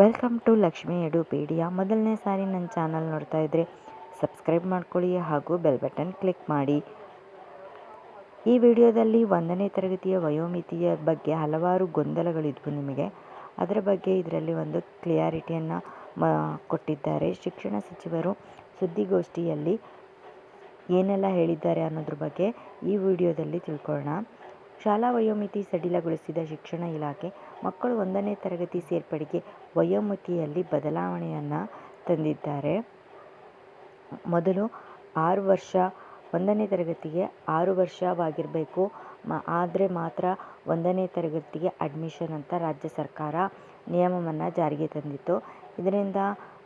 Welcome to Lakshmi ಎಡುಪೀಡಿಯಾ. ಮೊದಲನೇ ಸಾರಿ ನನ್ನ channel ನೋಡ್ತಾ ಇದ್ರೆ ಸಬ್ಸ್ಕ್ರೈಬ್ ಮಾಡ್ಕೊಳ್ಳಿ ಹಾಗೂ ಬೆಲ್ ಬಟನ್ ಕ್ಲಿಕ್ ಮಾಡಿ. ಈ ವಿಡಿಯೋದಲ್ಲಿ ಒಂದನೇ ತರಗತಿಯ ವಯೋಮಿತಿಯ ಬಗ್ಗೆ ಹಲವಾರು ಗೊಂದಲಗಳಿದ್ವು ನಿಮಗೆ. ಅದರ ಬಗ್ಗೆ ಇದರಲ್ಲಿ ಒಂದು ಕ್ಲಿಯಾರಿಟಿಯನ್ನು ಕೊಟ್ಟಿದ್ದಾರೆ. ಶಿಕ್ಷಣ ಸಚಿವರು ಸುದ್ದಿಗೋಷ್ಠಿಯಲ್ಲಿ ಏನೆಲ್ಲ ಹೇಳಿದ್ದಾರೆ ಅನ್ನೋದ್ರ ಬಗ್ಗೆ ಈ ವಿಡಿಯೋದಲ್ಲಿ ತಿಳ್ಕೊಳ್ಳೋಣ. ಶಾಲಾ ವಯೋಮಿತಿ ಸಡಿಲಗೊಳಿಸಿದ ಶಿಕ್ಷಣ ಇಲಾಖೆ ಮಕ್ಕಳು ಒಂದನೇ ತರಗತಿ ಸೇರ್ಪಡೆಗೆ ವಯೋಮಿತಿಯಲ್ಲಿ ಬದಲಾವಣೆಯನ್ನು ತಂದಿದ್ದಾರೆ. ಮೊದಲು ಆರು ವರ್ಷ, ಒಂದನೇ ತರಗತಿಗೆ ಆರು ವರ್ಷವಾಗಿರಬೇಕು. ಮ, ಆದರೆ ಮಾತ್ರ ಒಂದನೇ ತರಗತಿಗೆ ಅಡ್ಮಿಷನ್ ಅಂತ ರಾಜ್ಯ ಸರ್ಕಾರ ನಿಯಮವನ್ನು ಜಾರಿಗೆ ತಂದಿತ್ತು. ಇದರಿಂದ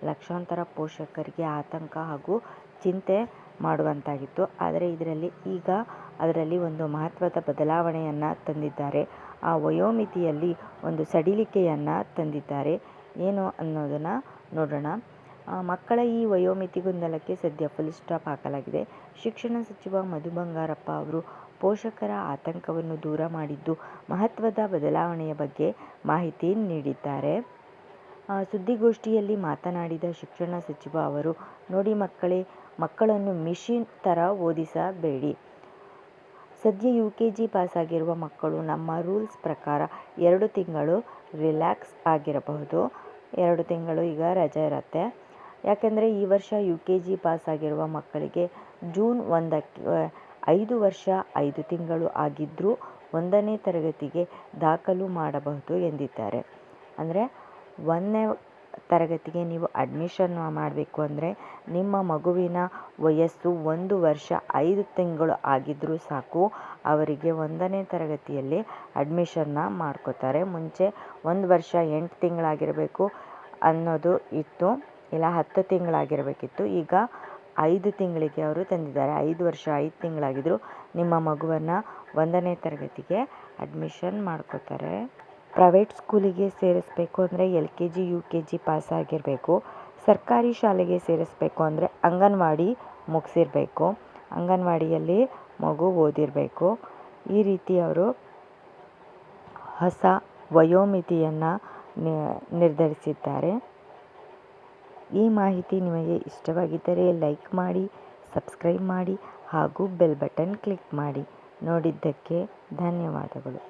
ಲಕ್ಷಾಂತರ ಪೋಷಕರಿಗೆ ಆತಂಕ ಹಾಗೂ ಚಿಂತೆ ಮಾಡುವಂತಾಗಿತ್ತು. ಆದರೆ ಇದರಲ್ಲಿ ಈಗ ಅದರಲ್ಲಿ ಒಂದು ಮಹತ್ವದ ಬದಲಾವಣೆಯನ್ನು ತಂದಿದ್ದಾರೆ. ಆ ವಯೋಮಿತಿಯಲ್ಲಿ ಒಂದು ಸಡಿಲಿಕೆಯನ್ನು ತಂದಿದ್ದಾರೆ. ಏನು ಅನ್ನೋದನ್ನು ನೋಡೋಣ. ಮಕ್ಕಳ ಈ ವಯೋಮಿತಿ ಗೊಂದಲಕ್ಕೆ ಸದ್ಯ ಫುಲ್ ಸ್ಟಾಪ್ ಹಾಕಲಾಗಿದೆ. ಶಿಕ್ಷಣ ಸಚಿವ ಮಧು ಬಂಗಾರಪ್ಪ ಅವರು ಪೋಷಕರ ಆತಂಕವನ್ನು ದೂರ ಮಾಡಿದ್ದು ಮಹತ್ವದ ಬದಲಾವಣೆಯ ಬಗ್ಗೆ ಮಾಹಿತಿ ನೀಡಿದ್ದಾರೆ. ಸುದ್ದಿಗೋಷ್ಠಿಯಲ್ಲಿ ಮಾತನಾಡಿದ ಶಿಕ್ಷಣ ಸಚಿವ ಅವರು, ನೋಡಿ ಮಕ್ಕಳೇ, ಮಕ್ಕಳನ್ನು ಮಿಷಿನ್ ಥರ ಓದಿಸಬೇಡಿ. ಸದ್ಯ ಯು ಕೆ ಜಿ ಪಾಸಾಗಿರುವ ಮಕ್ಕಳು ನಮ್ಮ ರೂಲ್ಸ್ ಪ್ರಕಾರ ಎರಡು ತಿಂಗಳು ರಿಲ್ಯಾಕ್ಸ್ ಆಗಿರಬಹುದು. ಎರಡು ತಿಂಗಳು ಈಗ ರಜೆ ಇರುತ್ತೆ. ಯಾಕೆಂದರೆ ಈ ವರ್ಷ ಯು ಕೆ ಜಿ ಪಾಸಾಗಿರುವ ಮಕ್ಕಳಿಗೆ ಜೂನ್ ಒಂದಕ್ಕೆ ಐದು ವರ್ಷ ಐದು ತಿಂಗಳು ಆಗಿದ್ದರೂ ಒಂದನೇ ತರಗತಿಗೆ ದಾಖಲು ಮಾಡಬಹುದು ಎಂದಿದ್ದಾರೆ. ಅಂದರೆ ಒಂದನೇ ತರಗತಿಗೆ ನೀವು ಅಡ್ಮಿಷನ್ ಮಾಡಬೇಕು ಅಂದರೆ ನಿಮ್ಮ ಮಗುವಿನ ವಯಸ್ಸು ಒಂದು ವರ್ಷ ಐದು ತಿಂಗಳು ಆಗಿದ್ದರೂ ಸಾಕು, ಅವರಿಗೆ ಒಂದನೇ ತರಗತಿಯಲ್ಲಿ ಅಡ್ಮಿಷನ್ನ ಮಾಡ್ಕೋತಾರೆ. ಮುಂಚೆ ಒಂದು ವರ್ಷ ಎಂಟು ತಿಂಗಳಾಗಿರಬೇಕು ಅನ್ನೋದು ಇತ್ತು, ಇಲ್ಲ ಹತ್ತು ತಿಂಗಳಾಗಿರಬೇಕಿತ್ತು. ಈಗ ಐದು ತಿಂಗಳಿಗೆ ಅವರು ತಂದಿದ್ದಾರೆ. ಐದು ವರ್ಷ, ಐದು ತಿಂಗಳಾಗಿದ್ದರೂ ನಿಮ್ಮ ಮಗುವನ್ನು ಒಂದನೇ ತರಗತಿಗೆ ಅಡ್ಮಿಷನ್ ಮಾಡ್ಕೋತಾರೆ. ಪ್ರೈವೇಟ್ ಸ್ಕೂಲಿಗೆ ಸೇರಿಸಬೇಕು ಅಂದರೆ L K G, U K G pass ಆಗಿರಬೇಕು. ಸರ್ಕಾರಿ ಶಾಲೆಗೆ ಸೇರಿಸಬೇಕು ಅಂದರೆ ಅಂಗನವಾಡಿ ಮುಗಿಸಿರ್ಬೇಕು. ಅಂಗನವಾಡಿಯಲ್ಲಿ ಮಗು ಓದಿರಬೇಕು. ಈ ರೀತಿ ಅವರು ಹೊಸ ವಯೋಮಿತಿಯನ್ನು ನಿರ್ಧರಿಸಿದ್ದಾರೆ. ಈ ಮಾಹಿತಿ ನಿಮಗೆ ಇಷ್ಟವಾಗಿದ್ದರೆ ಲೈಕ್ ಮಾಡಿ, ಸಬ್ಸ್ಕ್ರೈಬ್ ಮಾಡಿ ಹಾಗೂ ಬೆಲ್ ಬಟನ್ ಕ್ಲಿಕ್ ಮಾಡಿ. ನೋಡಿದ್ದಕ್ಕೆ ಧನ್ಯವಾದಗಳು.